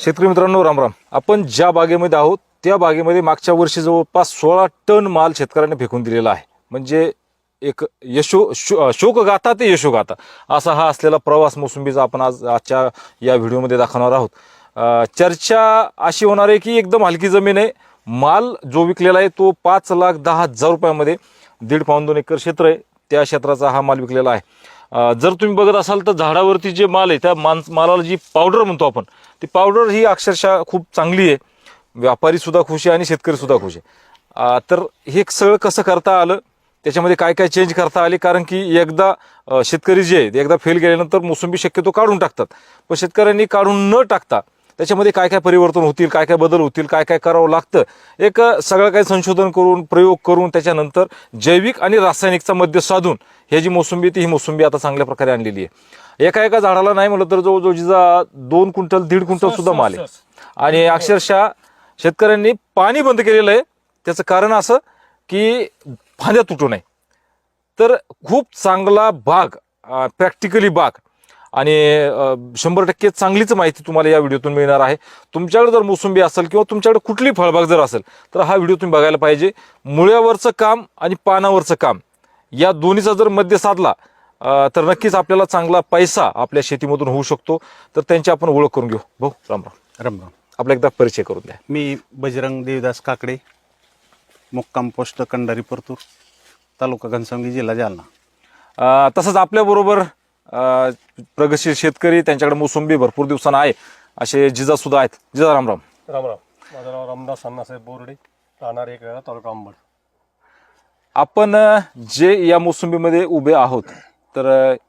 शेतकरी मित्रांनो राम राम. आपण ज्या बागेमध्ये आहोत त्या बागेमध्ये मागच्या वर्षी जवळपास सोळा टन माल शेतकऱ्यांनी फेकून दिलेला आहे. म्हणजे एक यशो शो शोकगाथा ते यशोगाथा असा हा असलेला प्रवास मोसंबीचा आपण आज आजच्या या व्हिडिओमध्ये दाखवणार आहोत. चर्चा अशी होणार आहे की एकदम हलकी जमीन आहे. माल जो विकलेला आहे तो पाच लाख दहा हजार रुपयामध्ये दीड पाऊन दोन एकर क्षेत्र आहे. त्या क्षेत्राचा हा माल विकलेला आहे. जर तुम्ही बघत असाल तर झाडावरती जे माल आहे त्या मान मालाला जी पावडर म्हणतो आपण ती पावडर ही अक्षरशः खूप चांगली आहे. व्यापारीसुद्धा खुश आहे आणि शेतकरीसुद्धा खुश आहे. तर हे सगळं कसं करता आलं? त्याच्यामध्ये काय काय चेंज करता आले? कारण की एकदा शेतकरी जे आहेत एकदा फेल गेल्यानंतर मोसंबी शक्यतो काढून टाकतात. पण शेतकऱ्यांनी काढून न टाकता त्याच्यामध्ये काय काय परिवर्तन होतील काय काय बदल होतील काय काय करावं लागतं एक सगळं काही संशोधन करून प्रयोग करून त्याच्यानंतर जैविक आणि रासायनिकचा मध्य साधून हे जी मोसंबी ती ही मोसंबी आता चांगल्या प्रकारे आणलेली आहे. एका एका झाडाला नाही म्हटलं तर जवळजवळ जिजा दोन क्विंटल दीड क्विंटल सुद्धा माल आहे. आणि अक्षरशः शेतकऱ्यांनी पाणी बंद केलेलं आहे. त्याचं कारण असं की फांद्या तुटू नये. तर खूप चांगला बाग प्रॅक्टिकली बाग आणि शंभर टक्के चांगलीच माहिती तुम्हाला या व्हिडिओतून मिळणार आहे. तुमच्याकडे जर मोसंबी असेल किंवा तुमच्याकडे कुठली फळबाग जर असेल तर हा व्हिडिओ तुम्ही बघायला पाहिजे. मुळ्यावरचं काम आणि पानावरचं काम या दोन्हीचा जर मध्य साधला तर नक्कीच आपल्याला चांगला पैसा आपल्या शेतीमधून होऊ शकतो. तर त्यांची आपण ओळख करून घेऊ. भाऊ राम राम. राम राम. आपला एकदा परिचय करून द्या. मी बजरंग देवदास काकडे मुक्काम पोस्ट कंडारी परतूर तालुका घनसावंगी जिल्हा जालना. तसंच आपल्याबरोबर प्रगतशील शेतकरी त्यांच्याकडे मोसंबी भरपूर दिवसांना आहे. असे जिजा सुद्धा आहेत. जिजा राम राम. राम राम. माझं नाव रामदास अण्णासाहेब बोर्डे. राहणार एक वेळा तालुका अंबड. आपण जे या मोसंबीमध्ये उभे आहोत तर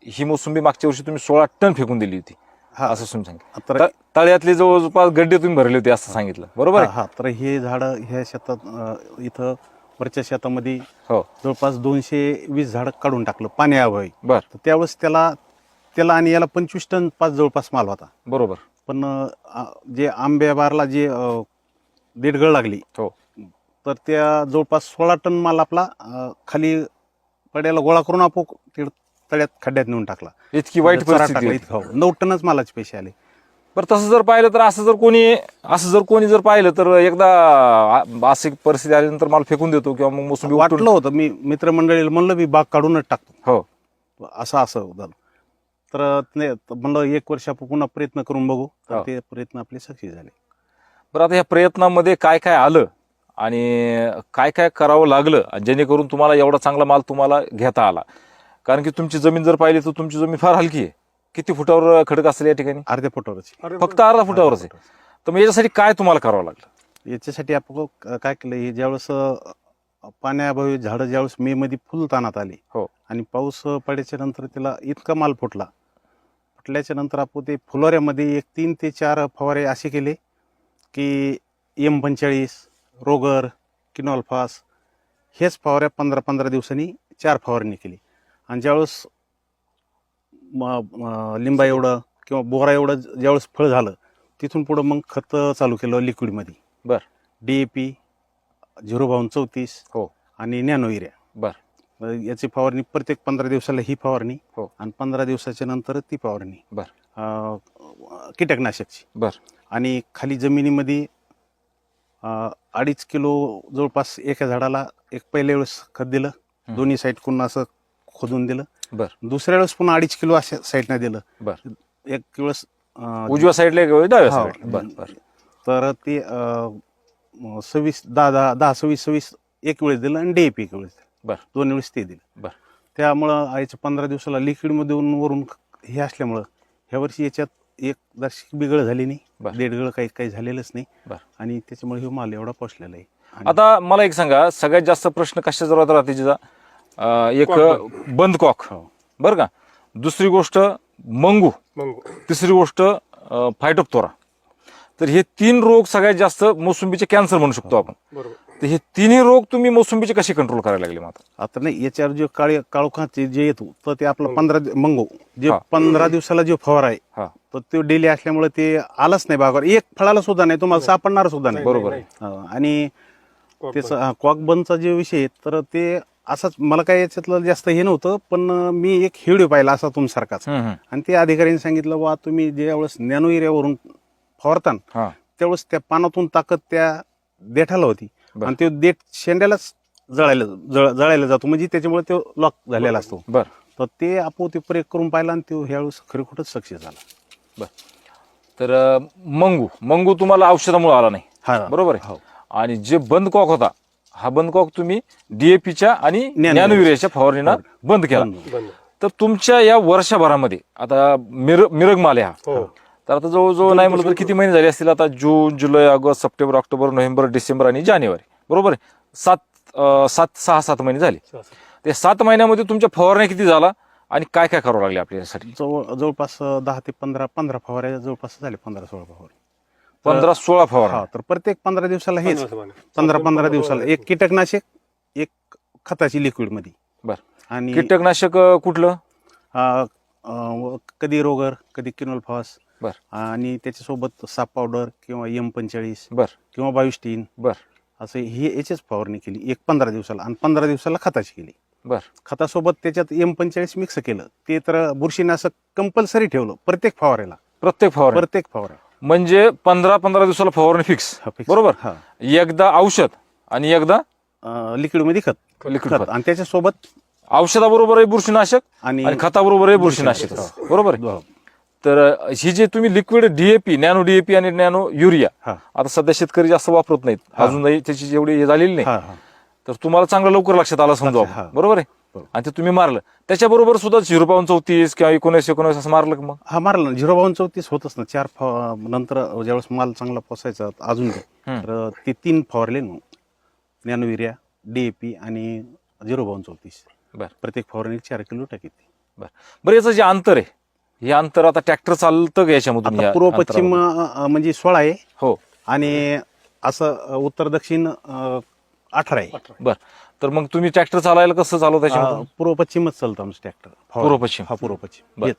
ही मोसंबी मागच्या वर्षी तुम्ही सोळा टन फेकून दिली होती. हा. असं तुम्ही सांगितलं. तर तळ्यातले जवळपास गड्डे तुम्ही भरले होते असं सांगितलं. बरोबर हा तर हे झाडं ह्या शेतात इथं वरच्या शेतामध्ये हो. जवळपास दोनशे वीस झाडं काढून टाकलं पाण्याअभावी. बर. तर त्यावेळेस त्याला त्याला आणि याला पंचवीस टन पाच जवळपास माल होता. बरोबर. पण अं, जे आंब्याबारला जे अं, देडगळ लागली हो. तर त्या जवळपास सोळा टन माल आपला अं, खाली पड्याला गोळा करून आपण तिकडं तळ्यात खड्ड्यात नेऊन टाकला. इतकी वाईट चरा परिस्थिती टाकला होती. इतकं. हो, नऊ टनच मालाचे पैसे आले. बरं तसं जर पाहिलं तर असं जर कोणी असं जर कोणी जर पाहिलं तर एकदा आ- अशी परिस्थिती आल्यानंतर मला फेकून देतो किंवा मग मोसंबी वाटलं होतं मी मित्रमंडळीला म्हणलं मी बाग काढूनच टाकतो. हो. असं असं झालं तर ते- म्हणलं एक वर्ष आपण पुन्हा प्रयत्न करून बघू. तर हो. ते प्रयत्न आपले सक्सेस झाले. बरं आता ह्या प्रयत्नामध्ये काय काय आलं आणि काय काय करावं लागलं जेणेकरून तुम्हाला एवढा चांगला माल तुम्हाला घेता आला? कारण की तुमची जमीन जर पाहिली तर तुमची जमीन फार हलकी आहे. किती फुटावर खडक असेल या ठिकाणी? अर्ध्या फुटावरच. फक्त अर्धा फुटावरच. आहे तर मग याच्यासाठी काय तुम्हाला करावं लागलं? याच्यासाठी आपण काय केलं हे ज्यावेळेस पाण्याअभावी झाडं ज्यावेळेस मे मध्ये फुल ताणात आली हो. आणि पाऊस पडायच्या नंतर त्याला इतका माल फुटला फुटल्याच्या नंतर आपण ते फुलोऱ्यामध्ये एक तीन ते चार फवारे असे केले की एम पंचेचाळीस रोगर किनॉल्फास हेच फवाऱ्या पंधरा पंधरा दिवसांनी चार फवारणी केली आणि ज्यावेळेस लिंबा एवढं किंवा बोरा एवढं ज्यावेळेस फळ झालं तिथून पुढं मग खत चालू केलं लिक्विडमध्ये बर. डी ए पी झिरो चौतीस हो. आणि नॅनो युरिया बर. याची फवारणी प्रत्येक पंधरा दिवसाला ही फवारणी हो. आणि पंधरा दिवसाच्या नंतर ती फवारणी बर. कीटकनाशकची बर. आणि खाली जमिनीमध्ये अडीच किलो जवळपास एका झाडाला एक पहिल्या वेळेस खत दिलं. दोन्ही साईडकडून असं खोदून दिलं बर. दुसऱ्या वेळेस पुन्हा अडीच किलो अशा साईडनं दिलं बर. एक वेळेस उजव्या साईडला एक डाव्या हो. साईडला बरं बरं तर ते अं, म, सव्वीस दहा दहा दहा सव्वीस सव्वीस एक वेळेस दिलं आणि डीएपी एक वेळेस दिलं. बर. दोन वेळेस ते दिलं. बर. त्यामुळं आईचं पंधरा दिवसाला लिक्विडमध्ये येऊन वरून हे असल्यामुळं ह्या वर्षी याच्यात एक दर्शक बिगळ झाली नाही. बर. देडगळ काही काही झालेलंच नाही. बर. आणि त्याच्यामुळे हे माल एवढा पोचलेला आहे. आणि आता मला एक सांगा सगळ्यात जास्त प्रश्न कशाचा जरूरत राहते जिजा अं, एक बंद कॉक. हो. बरं का? दुसरी गोष्ट मंगू. मग. तिसरी गोष्ट फायटोप्तोरा तर हे तीन रोग सगळ्यात जास्त मोसंबीचे कॅन्सर म्हणू शकतो आपण बरोबर तर हे तिन्ही रोग तुम्ही मोसंबीचे कसे कंट्रोल करायला लागले मग आता? नाही याच्यावर जे काळे काळोखाचे जे येतो तर ते आपलं पंधरा दि- मंगो जे हा. पंधरा दिवसाला जो फवार आहे हा. तर तो डेली असल्यामुळे ते आलाच नाही बागावर एक फळाला सुद्धा नाही तुम्हाला सापडणार सुद्धा नाही बरोबर आहे. हा, आणि त्याचा हा, कॉक बंदचा जे विषय आहे, तर ते असंच मला काय याच्यातलं जास्त हे नव्हतं पण मी एक व्हिडिओ पाहिला असा तुमसारखाच हम्म, हम्म. आणि ते अधिकाऱ्यांनी सांगितलं वा तुम्ही ज्या वेळेस नॅनो एरियावरून फवारताना हा. त्यावेळेस त्या पानातून ताकद त्या देठाला होती. बर. आणि ते देठ शेंड्यालाच जळायला जळ- जळायला जातो. म्हणजे त्याच्यामुळे तो लॉक झालेला असतो. बर. तर ते आपोआप ते प्रयोग करून पाहिला आणि तो ह्यावेळेस खरी खोटच सक्सेस झाला. तर अं, मंगू मंगू तुम्हाला औषधामुळे आला नाही. हा. बरोबर आहे? हो. आणि जे बंद कॉक होता हा बंद कॉक तुम्ही डीएपीच्या आणि ज्ञानविर्याच्या फवारणीनं बंद केला. तर तुमच्या या वर्षभरामध्ये आता मिर मिरग माल आहे हा. हो. तर आता जवळजवळ नाही म्हटलं तर किती महिने झाले असतील? आता जून जुलै August September October November December आणि जानेवारी. बरोबर आहे? सात सात सहा सात महिने झाले. ते सात महिन्यामध्ये तुमच्या फवारण्या किती झाला आणि काय काय करावं लागले आपल्यासाठी जवळ जवळपास दहा ते पंधरा पंधरा फवाऱ्या जवळपास झाले पंधरा सोळा फवारे. पंधरा सोळा हा फवारण्या तर प्रत्येक पंधरा दिवसाला हेच. पंधरा. पंधरा दिवसाला. एक कीटकनाशक एक खताची लिक्विडमध्ये. बर. आणि कीटकनाशक कुठलं? कधी रोगर कधी किनोल फॉस बर. आणि त्याच्यासोबत साप पावडर किंवा एम पंचेचाळीस बर. किंवा बायोस्टीन बर. असं ही याचीच फवारणी केली. एक पंधरा दिवसाला आणि पंधरा दिवसाला खताची केली. बर. खतासोबत त्याच्यात एम पंचेचाळीस मिक्स केलं. ते तर बुरशीनाशक कंपल्सरी ठेवलं. प्रत्येक फवाऱ्याला प्रत्येक फवारणी प्रत्येक फवारा. म्हणजे पंधरा पंधरा दिवसाला फवारणी फिक्स. बरोबर? हा. एकदा औषध आणि एकदा लिक्विडमध्ये खत. लिक्विड खत. आणि त्याच्यासोबत औषधाबरोबर आहे बुरशीनाशक आणि खताबरोबर आहे बुरशीनाशक. बरोबर. तर ही जे तुम्ही लिक्विड डीएपी नॅनो डीएपी आणि नॅनो युरिया आता सध्या शेतकरी जास्त वापरत नाहीत. अजूनही त्याची जेवढी हे झालेली नाही. तर तुम्हाला चांगलं लवकर लक्षात आलं समजा. बरोबर आहे. आणि ते तुम्ही मारलं. त्याच्याबरोबर सुद्धा झिरो पाऊन चौतीस किंवा एकोणीस एकोणीस असं मारलं मग? हा मारला झिरो बावन चौतीस होतच ना. चार नंतर ज्यावेळेस माल चांगला पोसायचा अजून. तर ते तीन फवारले ना. नॅनो युरिया डीएपी आणि झिरो बावन चौतीस. बर. प्रत्येक फवारणी चार किलो टाकी बर. बरं याचं जे अंतर आहे हे अंतर आता ट्रॅक्टर चालतं का याच्यामधून आता या पूर्व पश्चिम अंतरावर? अ, म्हणजे सोळा आहे. हो. आणि असं उत्तर दक्षिण अठरा आहे. बर. तर मग तुम्ही ट्रॅक्टर चालायला कसं चालवता पूर्व पश्चिमच चालतं आमचं ट्रॅक्टर. पूर्व पश्चिम. हा पूर्व पश्चिम. बर. हेच.